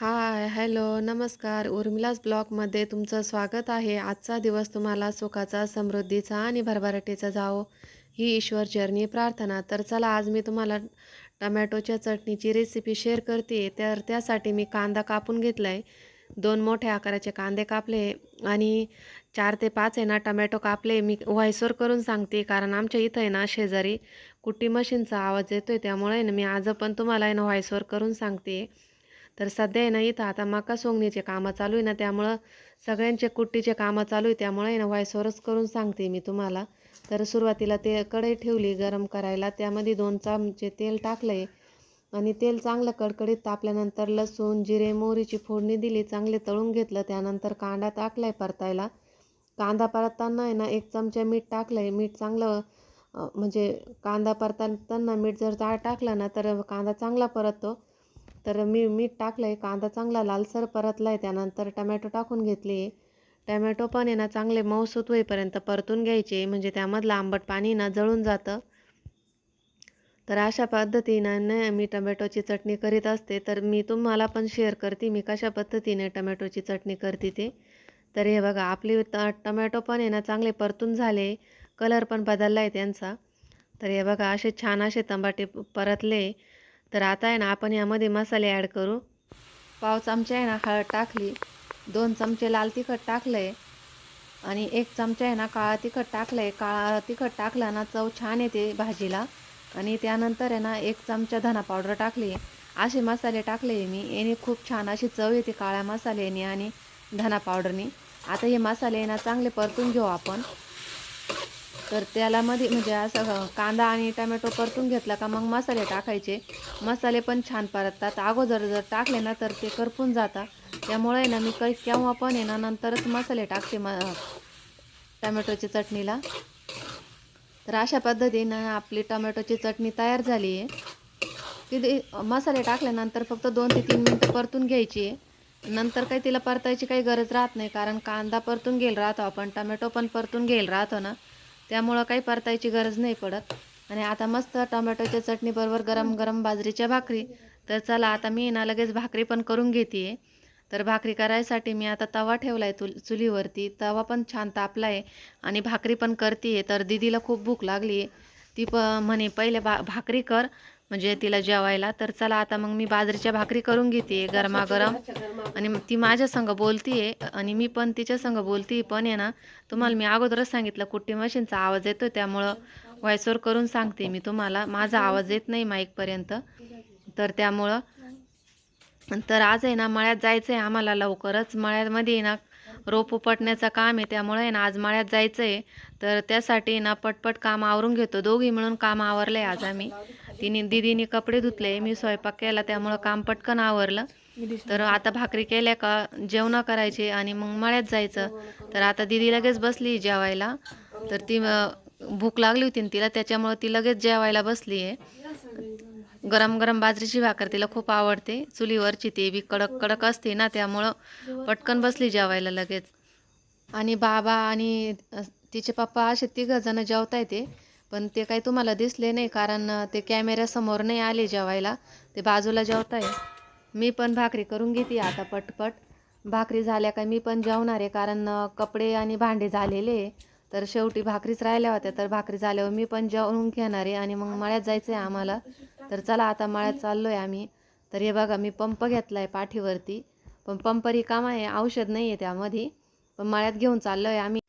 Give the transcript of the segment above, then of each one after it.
हाय, hello, नमस्कार. उर्मिलाज ब्लॉगमध्ये तुमचं स्वागत आहे. आजचा दिवस तुम्हाला सुखाचा, समृद्धीचा आणि भरभराटीचा जावो ही ईश्वर चरणी प्रार्थना. तर चला आज मी तुम्हाला टमॅटोच्या चटणीची रेसिपी शेअर करते. तर त्यासाठी मी कांदा कापून घेतला आहे. दोन मोठ्या आकाराचे कांदे कापले आणि चार ते पाच आहे ना टमॅटो कापले. मी व्हॉइसवर करून सांगते कारण आमच्या इथं आहे ना शेजारी कुट्टी मशीनचा आवाज येतो आहे त्यामुळे ना मी आज पण तुम्हाला आहे ना व्हॉइसवर करून सांगते. तर सध्या आहे ना इथं आता मका सोंगणीचे कामं चालू आहे ना त्यामुळं सगळ्यांचे कुट्टीचे कामं चालू आहे त्यामुळे आहे ना व्हॉइसवरच करून सांगते मी तुम्हाला. तर सुरुवातीला ते कढई ठेवली गरम करायला त्यामध्ये दोन चमचे तेल टाकले आणि तेल चांगलं कडकडीत तापल्यानंतर लसूण जिरे मोहरीची फोडणी दिली चांगले तळून घेतलं त्यानंतर कांदा टाकलाय परतायला. कांदा परतताना आहे ना एक चमचा मीठ टाकलं आहे मीठ चांगलं म्हणजे कांदा परतताना मीठ जर टाकलं ना तर कांदा चांगला परततो. तर मी मीठ टाकलं आहे कांदा चांगला लालसर परतला आहे त्यानंतर टमॅटो टाकून घेतले. टमॅटो पण आहे ना चांगले मऊसूत होईपर्यंत परतून घ्यायचे म्हणजे त्यामधलं आंबट पाणी ना जळून जातं. तर अशा पद्धतीनं ना मी टमॅटोची चटणी करीत असते. तर मी तुम्हाला पण शेअर करते मी कशा पद्धतीने टमॅटोची चटणी करते ते. तर हे बघा आपली त टमॅटो पण आहे ना चांगले परतून झाले. कलर पण बदलला आहे त्यांचा. तर हे बघा असे छान असे तंबाटे परतले. तर आता आहे ना आपण यामध्ये मसाले ॲड करू. पाव चमचा आहे ना हळद टाकली. दोन चमचे लाल तिखट टाकलं आहे आणि एक चमचा आहे ना काळा तिखट टाकलं आहे काळा तिखट टाकलं ना चव छान येते भाजीला. आणि त्यानंतर आहे ना एक चमचा धना पावडर टाकली. असे मसाले टाकले मी. याने खूप छान अशी चव येते काळ्या मसाल्याने आणि धना पावडरने. आता हे मसाले ना चांगले परतून घेऊ आपण. तर त्याला मध्ये म्हणजे असं कांदा आणि टमॅटो परतून घेतला का मग मसाले टाकायचे. मसाले पण छान परततात. अगोदर जर टाकले ना तर ते करपून जातात. त्यामुळे ना मी काही केव्हा पण आहे ना नंतरच मसाले टाकते म टमॅटोची चटणीला. तर अशा पद्धतीनं आपली टमॅटोची चटणी तयार झाली आहे. तिथे मसाले टाकल्यानंतर फक्त दोन ते तीन मिनटं परतून घ्यायची आहे. नंतर काही तिला परतायची काही गरज राहत नाही कारण कांदा परतून गेल राहतो आपण टमॅटो पण परतून घेईल राहतो ना. त्यामुळं काही परतायची गरज नाही पडत. आणि आता मस्त टोमॅटोच्या चटणीबरोबर गरम गरम बाजरीच्या भाकरी. तर चला आता मी ना लगेच भाकरी पण करून घेते आहे तर भाकरी करायसाठी मी आता तवा ठेवला आहे तुल चुलीवरती. तवा पण छान तापला आहे आणि भाकरी पण करते आहे तर दिदीला खूप भूक लागली आहे ती प म्हणे पहिले भा भाकरी कर. म्हणजे तिला जेवायला तर चला आता मग मी बाजरीच्या भाकरी करून घेते गरमागरम. आणि मग ती माझ्या संग बोलतीये आणि मी पण तिच्या संग बोलती पण आहे ना तुम्हाला मी अगोदरच सांगितलं कुट्टी मशीनचा आवाज येतो त्यामुळं व्हॉइसवर करून सांगते मी तुम्हाला. माझा आवाज येत नाही माईकपर्यंत तर त्यामुळं. तर आज आहे ना मळ्यात जायचं आहे आम्हाला लवकरच. मळ्यामध्ये आहे ना रोप उपटण्याचं काम आहे त्यामुळे आहे ना आज मळ्यात जायचं आहे तर त्यासाठी ना पटपट काम आवरून घेतो. दोघी मिळून काम आवरलं आहे आज आम्ही. तिने दिदीने कपडे धुतले मी स्वयंपाक केला त्यामुळं काम पटकन आवरलं. तर आता भाकरी केल्या का? जेवणं करायचे आणि मग मळ्यात जायचं. तर आता दिदी लगेच बसली जेवायला. तर ती भूक लागली होती ना तिला त्याच्यामुळं ती लगेच जेवायला बसली आहे. गरम गरम बाजरीची भाकर तिला खूप आवडते. चुलीवरची ते बी कडक कडक असते ना त्यामुळं पटकन बसली जेवायला लगेच. आणि बाबा आणि तिचे पप्पा असे तिघं जण जेवताय ते. पण ते काही तुम्हाला दिसले नाही कारण ते कॅमेऱ्यासमोर नाही आले जेवायला. ते बाजूला जेवताय. मी पण भाकरी करून घेते आता पटपट. भाकरी झाल्या काय मी पण जेवणार आहे कारण कपडे आणि भांडे झालेले तर शेवटी भाकरीच राहिल्या होत्या तर भाकरी झाल्यावर मी पण जेवून घेणार आहे आणि मग मळ्यात जायचं आहे आम्हाला. तर चला आता मळ्यात चाललो आहे आम्ही. तर हे बघा मी पंप घेतला आहे पाठीवरती. पण पंप रिकामा आहे औषध नाही आहे त्यामध्ये. पण मळ्यात घेऊन चाललो आहे आम्ही.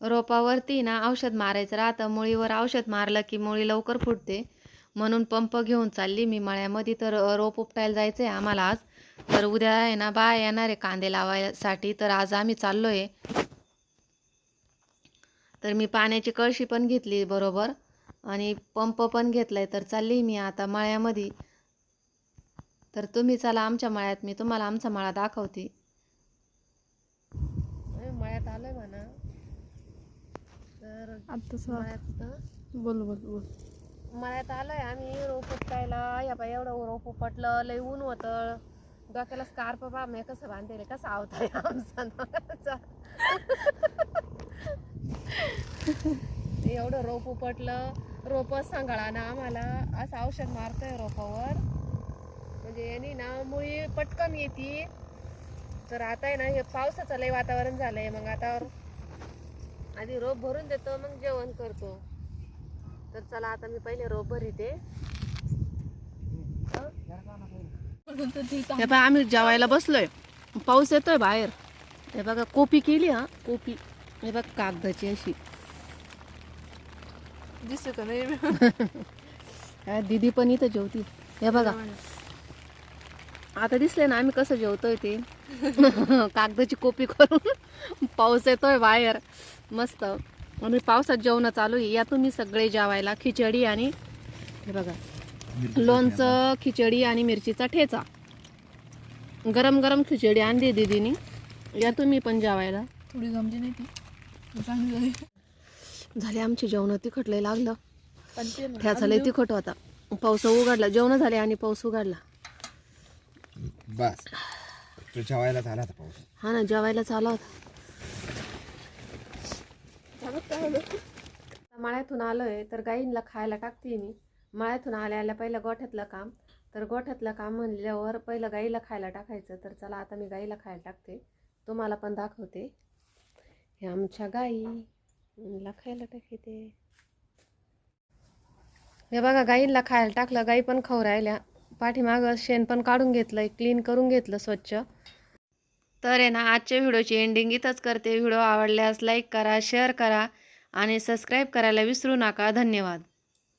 रोपावरती ना औषध मारायचं राहतं. मुळीवर औषध मारलं की मुळी लवकर फुटते. म्हणून पंप घेऊन चालली मी मळ्यामध्ये. तर रोप उपटायला जायचं आहे आम्हाला आज. तर उद्या आहे ना बाय येणार आहे कांदे लावायसाठी. तर आज आम्ही चाललो आहे तर मी पाण्याची कळशी पण घेतली बरोबर. आणि पंप पण घेतला आहे तर चालली मी आता मळ्यामध्ये. तर तुम्ही चला आमच्या मळ्यात. मी तुम्हाला आमचा मळा दाखवते. मळ्यात आलोय म्हणा. तर आत्ताच मळ्यात हं? बोल बोल बोल. मळ्यात आलोय आम्ही रोप उपटायला. या बाई एवढं रोप उपटलं लय ऊन होतं. डोक्याला स्कार्प पा मी कसं बांधेल कसं आवताय आमचा. एवढं रोप उपटलं. रोप सांगाळा ना आम्हाला. असं औषध मारतोय रोपावर. म्हणजे म्हणजे यांनी ना मुळी पटकन येते. तर आता आहे ना हे पावसाचं लय वातावरण झालंय. मग आता आधी रोप भरून देतो मग जेवण करतो. तर चला आता मी पहिले रोप भरीते. हे? बघा आम्ही जेवायला बसलोय. पाऊस येतोय बाहेर. हे बघा कोपी केली हा? कोपी. हे बघ कागदाची अशी. दिसत का नाही? हा, दीदी पण इथं जेवती. हे बघा. आता दिसले ना आम्ही कसं जेवतोय ते. कागदाची कोपी करून पाऊस येतोय बाहेर. मस्त. आम्ही पावसात जेवण चालू आहे. या तुम्ही सगळे जेवायला खिचडी आणि हे बघा लोणचं खिचडी आणि मिरचीचा ठेचा. गरम गरम खिचडी आणली दीदीनी. या तुम्ही पण जेवायला. थोडी जमली नाही ती. चांगली झाली. आमचे जेवण तिखट लय लागलं. पण ते ना, ठ्याचा लय तिखट होता. पाऊस उघडला जेवण झाले आणि पाऊस उघडला. बस. जेवायला झाला पाऊस. हा ना जेवायला चालू होता. मळ्यातून आलोय तर गाईंना खायला टाकते मी. मळ्यातून आल्या आल्या पहिलं गोठ्यातलं काम. तर गोठ्यातलं काम म्हणल्यावर पहिलं गाईला खायला टाकायचं. तर चला आता मी गाईला खायला टाकते. तुम्हाला पण दाखवते. हे आमच्या गाईला खायला टाकते. हे बघा गाईंना खायला टाकलं. गाई पण खाऊ राहिल्या. पाठीमागं शेण पण काढून घेतलं. क्लीन करून घेतलं स्वच्छ. तर आहे ना आजच्या व्हिडिओची एंडिंग इथंच करते. व्हिडिओ आवडल्यास लाईक करा शेअर करा आणि सबस्क्राईब करायला विसरू नका. धन्यवाद.